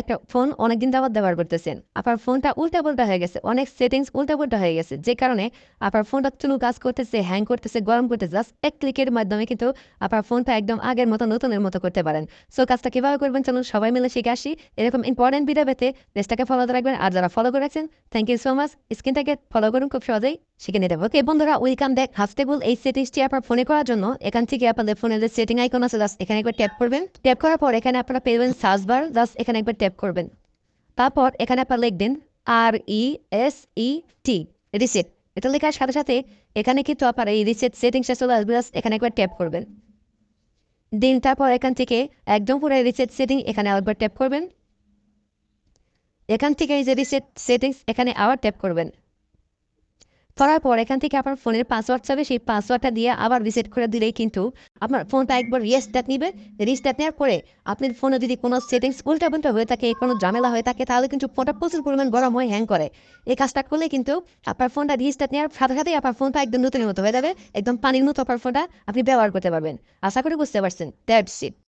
একটা ফোন অনেকদিন যাবত ব্যবহার করতেছেন। আপনার ফোনটা উল্টা পাল্টা হয়ে গেছে, অনেক সেটিংস উল্টা পাল্টা হয়ে গেছে, যে কারণে আপনার ফোনটা চুলু কাজ করতেছে হ্যাং করতেছে, গরম করতেছে জাস্ট এক ক্লিকের মাধ্যমে কিন্তু আপনার ফোনটা একদম আগের মতো, নতুনের মতো করতে পারেন। সো কাজটা কীভাবে করবেন চলুন সবাই মিলে শিখে আসি। এরকম ইম্পর্টেন্ট ভিডিও পেতে পেজটাকে ফলো রাখবেন, আর যারা ফলো করে রাখছেন থ্যাংক ইউ সো মাচ স্ক্রিনটাকে ফলো করুন খুব সহজেই। শিখে নিতে ওকে বন্ধুরা ওয়েলকাম ব্যাক হাফটেবল এই সেটিংসটি আপনার ফোনে করার জন্য এখান থেকে আপনাদের ফোনের যে সেটিং আইকন আছে জাস্ট এখানে একবার ট্যাপ করবেন। ট্যাপ করার পর এখানে আপনারা পেবেন সার্চ বার জাস্ট এখানে একবার ট্যাপ করবেন। তারপর এখানে আপনার লিখবেন আর ই এস ই টি রিসেট এটা লেখার সাথে সাথে এখানে কিন্তু আপনার এই রিসেট সেটিংসটা চলে আসবে জাস্ট এখানে একবার ট্যাপ করবেন। দিন তারপর এখান থেকে একদম পুরো রিসেট সেটিং এখানে আরেকবার ট্যাপ করবেন। এখান থেকে এই যে রিসেট সেটিংস এখানে আবার ট্যাপ করবেন। করার পর এখান থেকে আপনার ফোনের পাসওয়ার্ড চাবে, সেই পাসওয়ার্ডটা দিয়ে আবার রিসেট করে দিলেই কিন্তু আপনার ফোনটা একবার রিস্টার্ট নিবে। রিস্টার্ট নেওয়ার পরে আপনার ফোনে যদি কোনো সেটিংস উল্টাপাল্টা হয়ে থাকে, কোনো ঝামেলা হয়ে থাকে, তাহলে কিন্তু ফোনটা প্রচুর পরিমাণ গরম হয়ে হ্যাং করে। এই কাজটা করলে কিন্তু আপনার ফোনটা রিস্টার্ট নেওয়ার সাথে সাথেই আপনার ফোনটা একদম নতুনের মতো হয়ে যাবে। একদম পানির মতো আপনার ফোনটা আপনি ব্যবহার করতে পারবেন। আশা করি বুঝতে পারছেন। That's it